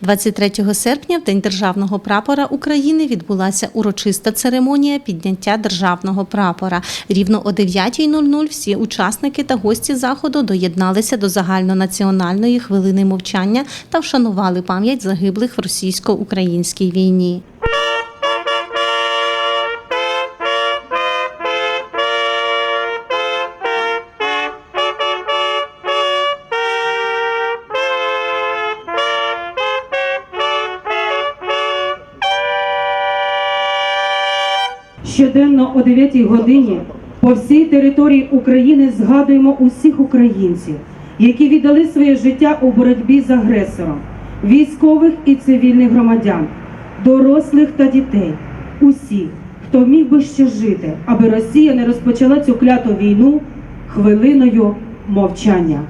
23 серпня, в День державного прапора України, відбулася урочиста церемонія підняття державного прапора. Рівно о 9.00 всі учасники та гості заходу доєдналися до загальнонаціональної хвилини мовчання та вшанували пам'ять загиблих в російсько-українській війні. Щоденно о 9 годині по всій території України згадуємо усіх українців, які віддали своє життя у боротьбі з агресором, військових і цивільних громадян, дорослих та дітей, усіх, хто міг би ще жити, аби Росія не розпочала цю кляту війну хвилиною мовчання.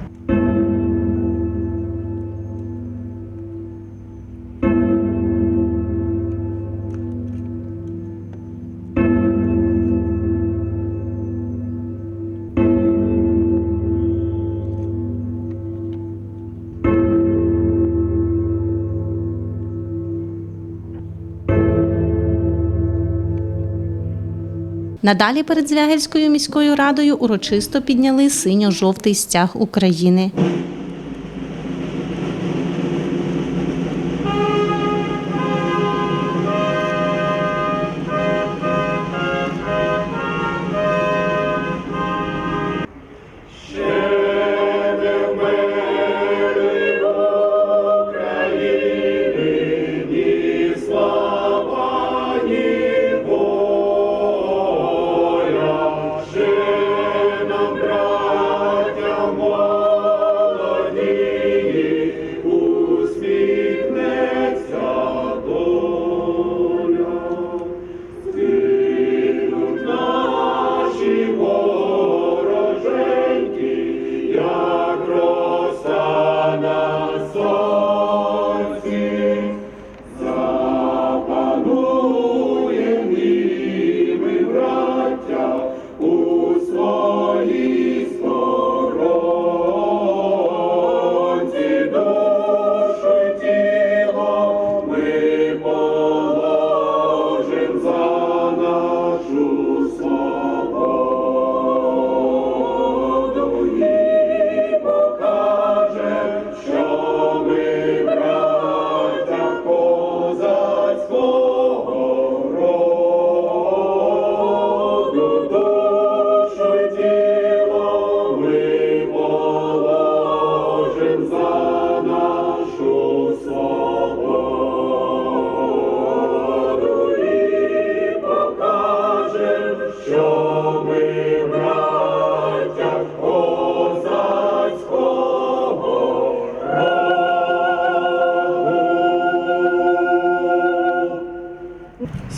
Надалі перед Звягельською міською радою урочисто підняли синьо-жовтий стяг України.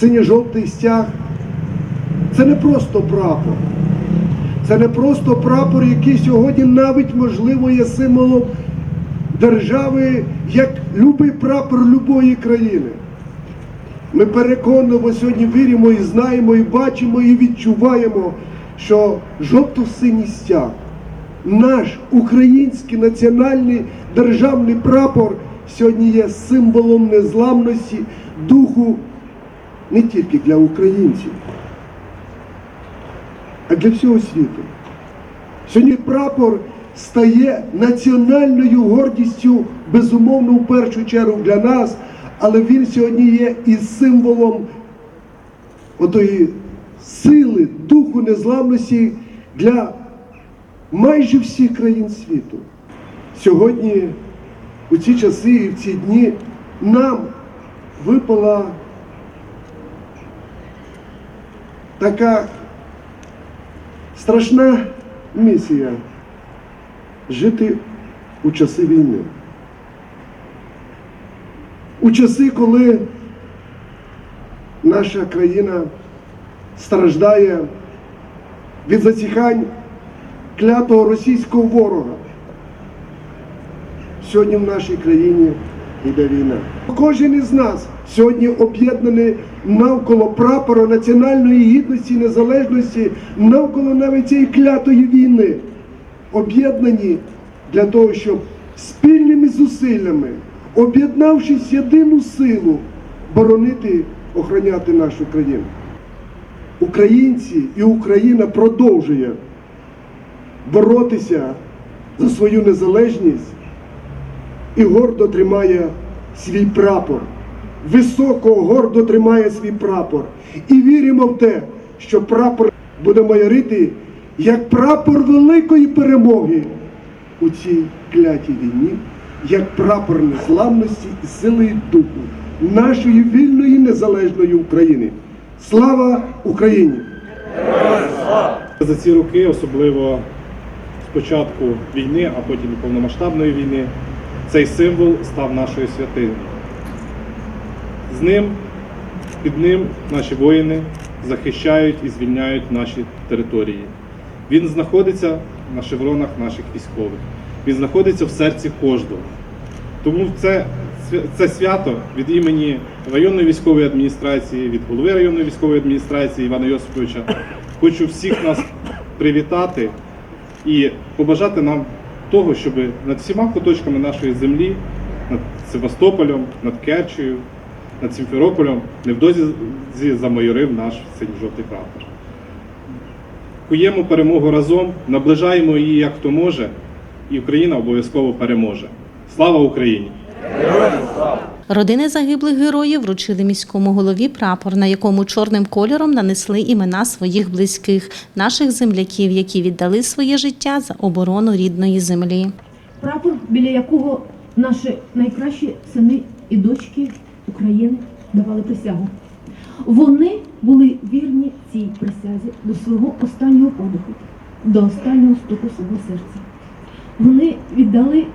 Синьо-жовтий стяг це не просто прапор. Це не просто прапор, який сьогодні навіть можливо є символом держави, як любий прапор любої країни. Ми переконливо сьогодні віримо і знаємо, і бачимо, і відчуваємо, що жовто-синій наш український національний державний прапор сьогодні є символом незламності, духу не тільки для українців, а для всього світу. Сьогодні прапор стає національною гордістю, безумовно, в першу чергу для нас, але він сьогодні є і символом отої сили, духу незламності для майже всіх країн світу. Сьогодні, у ці часи і в ці дні, нам випала така страшна місія жити у часи війни. У часи, коли наша країна страждає від зацікань клятого російського ворога. Сьогодні в нашій країні йде війна. Кожен із нас сьогодні об'єднаний навколо прапора національної гідності і незалежності, навколо навіть цієї клятої війни. Об'єднані для того, щоб спільними зусиллями об'єднавшись єдину силу, боронити, охороняти нашу країну. Українці і Україна продовжує боротися за свою незалежність і гордо тримає свій прапор. Високо, гордо тримає свій прапор. І віримо в те, що прапор буде майорити як прапор великої перемоги у цій клятій війні, як прапор незламності і сили духу нашої вільної незалежної України. Слава Україні! За ці роки, особливо з початку війни, а потім і повномасштабної війни, цей символ став нашою святиною. З ним, під ним наші воїни захищають і звільняють наші території. Він знаходиться на шевронах наших військових. Він знаходиться в серці кожного. Тому це, це свято від імені районної військової адміністрації, від голови районної військової адміністрації Івана Йосиповича. Хочу всіх нас привітати і побажати нам того, щоб над всіма куточками нашої землі, над Севастополем, над Керчею, над Сімферополем невдовзі зі- замайорив наш синьо-жовтий прапор. Куємо перемогу разом, наближаємо її як хто може, і Україна обов'язково переможе. Слава Україні! Родини загиблих героїв вручили міському голові прапор, на якому чорним кольором нанесли імена своїх близьких, наших земляків, які віддали своє життя за оборону рідної землі. прапор, біля якого наші найкращі сини і дочки України давали присягу. Вони були вірні цій присязі до свого останнього подиху, до останнього стуку свого серця. Вони віддали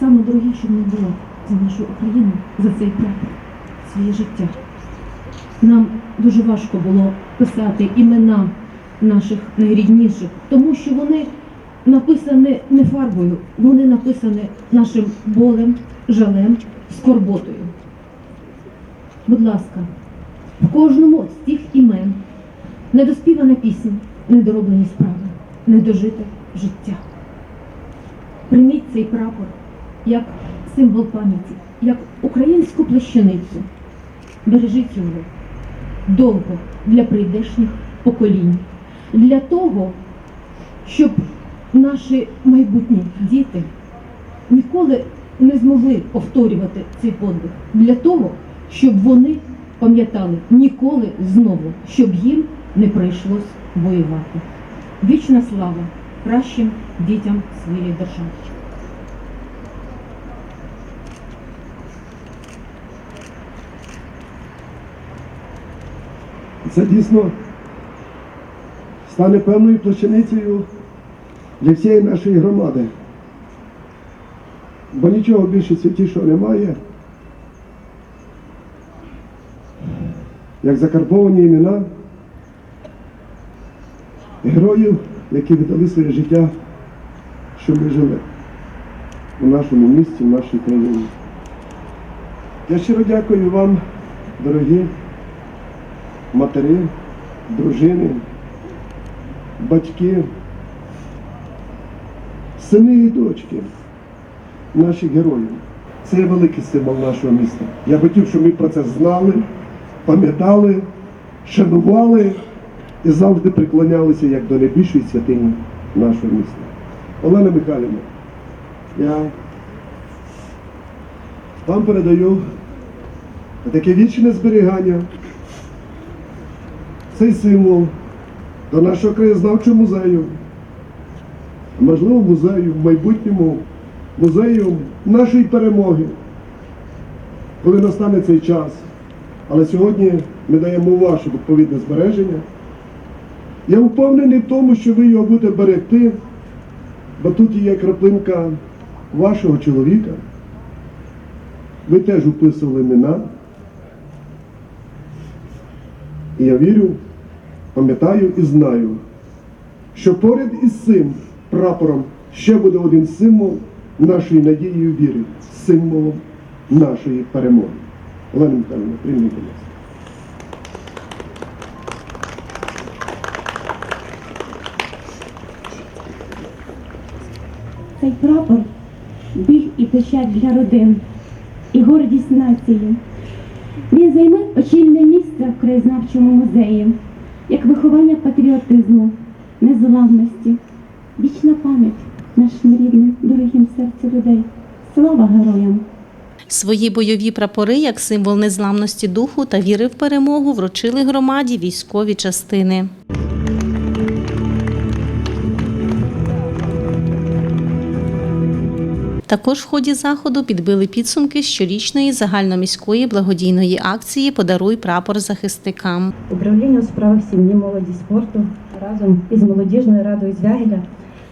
саме дороге, що в них було за нашу Україну, за цей прапор, своє життя. Нам дуже важко було писати імена наших найрідніших, тому що вони написані не фарбою, вони написані нашим болем, жалем, скорботою. Будь ласка, в кожному з цих імен недоспівана пісня, недороблені справи, недожите життя. Прийміть цей прапор як символ пам'яті, як українську плащаницю. Бережіть його довго для прийдешніх поколінь, для того, щоб наші майбутні діти ніколи не змогли повторювати цей подвиг для того, щоб вони пам'ятали ніколи знову, щоб їм не прийшлось воювати. Вічна слава кращим дітям своєї держави. Це дійсно стане певною плащаницею для всієї нашої громади. Бо нічого більше святішого немає, як закарбовані імена героїв, які віддали своє життя, щоб ми жили у нашому місті, в нашій країні. Я щиро дякую вам, дорогі матері, дружини, батьки, сини і дочки наших героїв. Це великий символ нашого міста. Я хотів, щоб ми про це знали, пам'ятали, шанували і завжди приклонялися як до найбільшої святині нашого міста. Олена Михайлівна, я вам передаю таке вічне зберігання цей символ до нашого краєзнавчого музею, можливо музею в майбутньому, музею нашої перемоги, коли настане цей час. Але сьогодні ми даємо ваше відповідне збереження. Я впевнений в тому, що ви його будете берегти, бо тут є краплинка вашого чоловіка. Ви теж вписували імена. І я вірю, пам'ятаю і знаю, що поряд із цим прапором ще буде один символ нашої надії і віри, символом нашої перемоги. Олена Михайловна, прийміть будь Цей прапор біль і печать для родин, і гордість нації. Він займе очільне місце в краєзнавчому музеї, як виховання патріотизму, незламності, вічна пам'ять нашим рідним, дорогим серцю людей. Слава героям! Свої бойові прапори, як символ незламності духу та віри в перемогу, вручили громаді військові частини. Також в ході заходу підбили підсумки щорічної загальноміської благодійної акції Подаруй прапор захисникам. Управління у справах сім'ї, молоді спорту разом із молодіжною радою Звягеля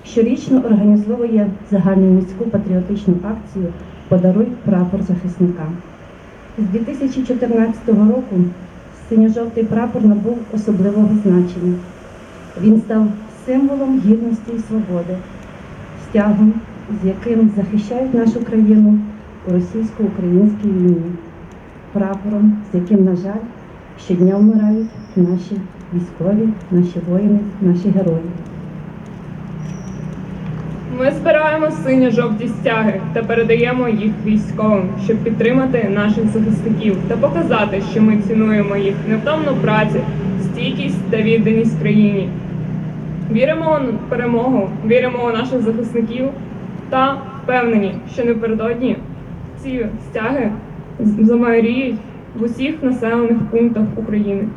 щорічно організовує загальноміську патріотичну акцію Подаруй прапор захисника. З 2014 року синьо-жовтий прапор набув особливого значення. Він став символом гідності і свободи, стягом, з яким захищають нашу країну у російсько-українській війні, прапором, з яким, на жаль, щодня вмирають наші військові, наші воїни, наші герої. Ми збираємо синьо-жовті стяги та передаємо їх військовим, щоб підтримати наших захисників та показати, що ми цінуємо їх невтомну працю, стійкість та відданість країні. Віримо у перемогу, віримо у наших захисників та впевнені, що напередодні ці стяги замаріють в усіх населених пунктах України.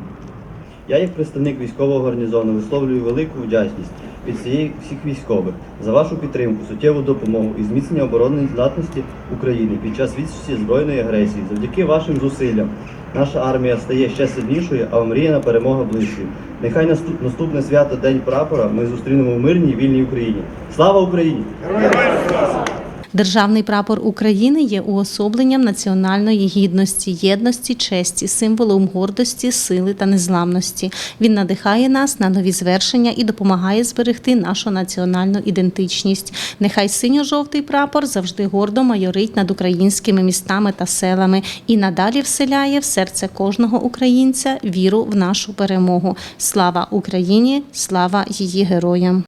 Я, як представник військового гарнізону, висловлюю велику вдячність від всієї всіх військових за вашу підтримку, суттєву допомогу і зміцнення оборонної здатності України під час відсічі збройної агресії. Завдяки вашим зусиллям наша армія стає ще сильнішою, а омріяна перемога ближчою. Нехай наступ- наступне свято День прапора ми зустрінемо в мирній вільній Україні. Слава Україні! Державний прапор України є уособленням національної гідності, єдності, честі, символом гордості, сили та незламності. Він надихає нас на нові звершення і допомагає зберегти нашу національну ідентичність. Нехай синьо-жовтий прапор завжди гордо майорить над українськими містами та селами і надалі вселяє в серце кожного українця віру в нашу перемогу. Слава Україні! Слава її героям!